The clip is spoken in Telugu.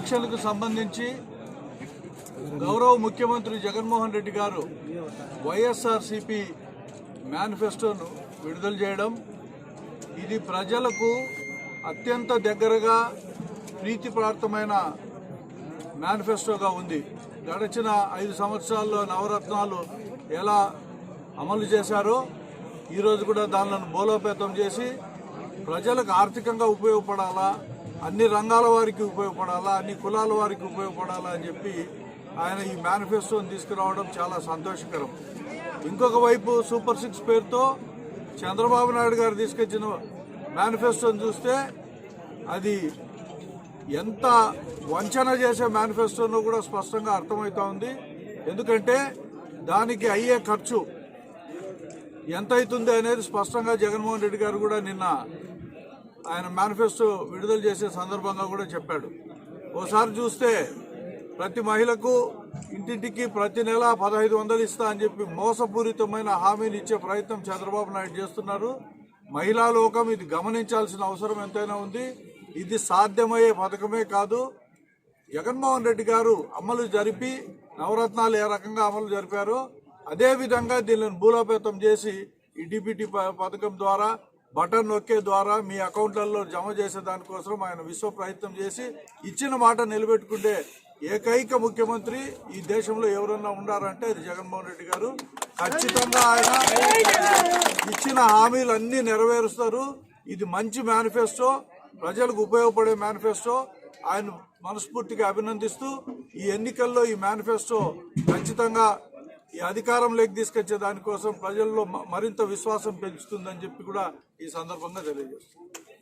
ఆరక్షణకు సంబంధించి గౌరవ ముఖ్యమంత్రి జగన్మోహన్ రెడ్డి గారు వైఎస్ఆర్సిపి మేనిఫెస్టోను విడుదల చేయడం ఇది ప్రజలకు అత్యంత దగ్గరగా ప్రీతిప్రాప్తమైన మేనిఫెస్టోగా ఉంది. గడిచిన ఐదు సంవత్సరాల్లో నవరత్నాలు ఎలా అమలు చేశారో ఈరోజు కూడా దానిలను బోలోపేతం చేసి ప్రజలకు ఆర్థికంగా ఉపయోగపడాలా అన్ని రంగాల వారికి ఉపయోగపడాలా అన్ని కులాల వారికి ఉపయోగపడాలా అని చెప్పి ఆయన ఈ మేనిఫెస్టోని తీసుకురావడం చాలా సంతోషకరం. ఇంకొక వైపు సూపర్ సిక్స్ పేరుతో చంద్రబాబు నాయుడు గారు తీసుకొచ్చిన మేనిఫెస్టోని చూస్తే అది ఎంత వంచన చేసే మేనిఫెస్టోనో కూడా స్పష్టంగా అర్థమవుతా ఉంది. ఎందుకంటే దానికి అయ్యే ఖర్చు ఎంత అవుతుంది అనేది స్పష్టంగా జగన్మోహన్ రెడ్డి గారు కూడా నిన్న ఆయన మేనిఫెస్టో విడుదల చేసే సందర్భంగా కూడా చెప్పాడు. ఓసారి చూస్తే ప్రతి మహిళకు ఇంటింటికి ప్రతి నెల పదహైదు వందలు ఇస్తా అని చెప్పి మోసపూరితమైన హామీని ఇచ్చే ప్రయత్నం చంద్రబాబు నాయుడు చేస్తున్నారు. మహిళా లోకం ఇది గమనించాల్సిన అవసరం ఎంతైనా ఉంది. ఇది సాధ్యమయ్యే పథకమే కాదు. జగన్మోహన్ రెడ్డి గారు అమలు జరిపి నవరత్నాలు ఏ రకంగా అమలు జరిపారో అదేవిధంగా దీనిని భూలోపేతం చేసి ఈ డిబిటీ పథకం ద్వారా బటన్ నొక్కే ద్వారా మీ అకౌంట్లలో జమ చేసే దానికోసం ఆయన విశ్వ ప్రయత్నం చేసి ఇచ్చిన మాట నిలబెట్టుకుంటే ఏకైక ముఖ్యమంత్రి ఈ దేశంలో ఎవరన్నా ఉన్నారంటే అది జగన్మోహన్ రెడ్డి గారు. ఖచ్చితంగా ఆయన ఇచ్చిన హామీలన్నీ నెరవేరుస్తారు. ఇది మంచి మేనిఫెస్టో ప్రజలకు ఉపయోగపడే మేనిఫెస్టో. ఆయన మనస్ఫూర్తిగా అభినందిస్తూ ఈ ఎన్నికల్లో ఈ మేనిఫెస్టో ఖచ్చితంగా ఈ అధికారంలోకి తీసుకొచ్చే దానికోసం ప్రజల్లో మ- మరింత విశ్వాసం పెంచుతుందని చెప్పి కూడా ఈ సందర్భంగా తెలియజేస్తుంది